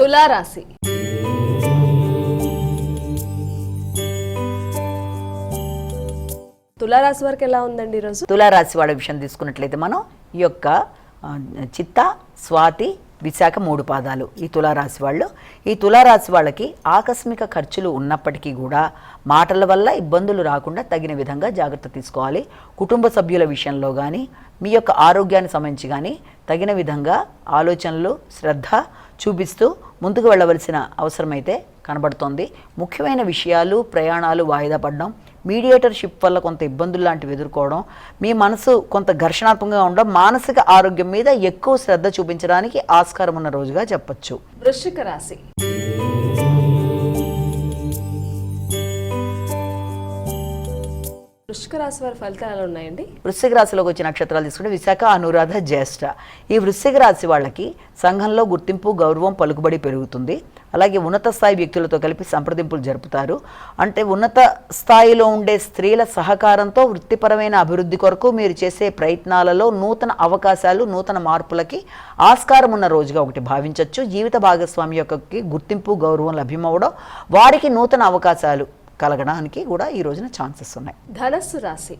తులారాశి. తులారాశి వరకు ఎలా ఉందండి ఈరోజు? తులారాశి వాళ్ళ విషయం తీసుకున్నట్లయితే మనం ఈ యొక్క చిత్త స్వాతి విశాఖ మూడు పాదాలు. ఈ తులారాశి వాళ్ళు ఈ తులారాశి వాళ్ళకి ఆకస్మిక ఖర్చులు ఉన్నప్పటికీ కూడా మాటల వల్ల ఇబ్బందులు రాకుండా తగిన విధంగా జాగ్రత్త తీసుకోవాలి. కుటుంబ సభ్యుల విషయంలో కానీ మీ యొక్క ఆరోగ్యానికి సంబంధించి కానీ తగిన విధంగా ఆలోచనలు శ్రద్ధ చూపిస్తూ ముందుకు వెళ్ళవలసిన అవసరమైతే కనబడుతోంది. ముఖ్యమైన విషయాలు ప్రయాణాలు వాయిదా పడడం మీడియేటర్షిప్ వల్ల కొంత ఇబ్బందులు లాంటివి ఎదుర్కోవడం మీ మనసు కొంత ఘర్షణాత్మకంగా ఉండడం మానసిక ఆరోగ్యం మీద ఎక్కువ శ్రద్ధ చూపించడానికి ఆస్కారం ఉన్న రోజుగా చెప్పొచ్చు. వృశ్చిక రాశి. వృశ్చిక రాశి వారి ఫలితాలు ఉన్నాయండి? వృశ్చిక రాశిలోకి వచ్చే నక్షత్రాలు తీసుకుంటే విశాఖ అనురాధ జ్యేష్ఠ. ఈ వృశ్చిక రాశి వాళ్ళకి సంఘంలో గుర్తింపు గౌరవం పలుకుబడి పెరుగుతుంది. అలాగే ఉన్నత స్థాయి వ్యక్తులతో కలిపి సంప్రదింపులు జరుపుతారు. అంటే ఉన్నత స్థాయిలో ఉండే స్త్రీల సహకారంతో వృత్తిపరమైన అభివృద్ధి కొరకు మీరు చేసే ప్రయత్నాలలో నూతన అవకాశాలు నూతన మార్పులకి ఆస్కారం ఉన్న రోజుగా ఒకటి భావించవచ్చు జీవిత భాగస్వామి యొక్క గుర్తింపు గౌరవం లభ్యమవడం వారికి నూతన అవకాశాలు కలగడానికి కూడా ఈ రోజున ఛాన్సెస్ ఉన్నాయి. ధనస్సు రాశి.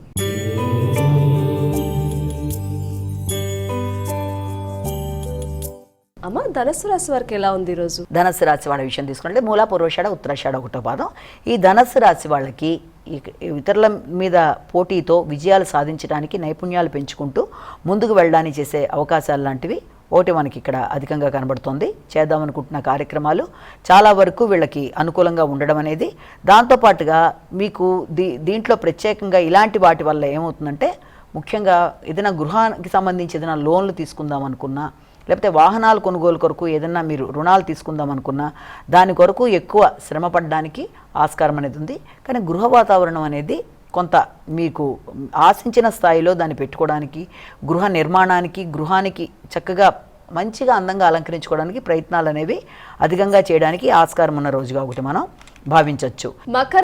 అమ్మ ధనస్సు రాశి వారికి ఎలా ఉంది ఈరోజు ధనస్సు రాశి వాళ్ళ విషయం తీసుకుంటే మూలా పూర్వషాఢ ఉత్తరాషాఢ ఒకటో పాదం. ఈ ధనస్సు రాశి వాళ్ళకి ఇతరుల మీద పోటీతో విజయాలు సాధించడానికి నైపుణ్యాలు పెంచుకుంటూ ముందుకు వెళ్ళడానికి చేసే అవకాశాలు లాంటివి ఒకటి మనకి ఇక్కడ అధికంగా కనబడుతోంది. చేద్దామనుకుంటున్న కార్యక్రమాలు చాలా వరకు వీళ్ళకి అనుకూలంగా ఉండడం అనేది. దాంతోపాటుగా మీకు దీ దీంట్లో ప్రత్యేకంగా ఇలాంటి వాటి వల్ల ఏమవుతుందంటే ముఖ్యంగా ఏదైనా గృహానికి సంబంధించి ఏదైనా లోన్లు తీసుకుందాం అనుకున్నా లేకపోతే వాహనాలు కొనుగోలు కొరకు ఏదైనా మీరు రుణాలు తీసుకుందాం అనుకున్నా దాని కొరకు ఎక్కువ శ్రమ పడడానికి ఆస్కారం అనేది ఉంది. కానీ గృహ వాతావరణం అనేది కొంత మీకు ఆశించిన స్థాయిలో దాన్ని పెట్టుకోవడానికి గృహ నిర్మాణానికి గృహానికి చక్కగా మంచిగా అందంగా అలంకరించుకోవడానికి ప్రయత్నాలు అనేవి అధికంగా చేయడానికి ఆస్కారం ఉన్న రోజుగా ఒకటి మనం భావించవచ్చు మకర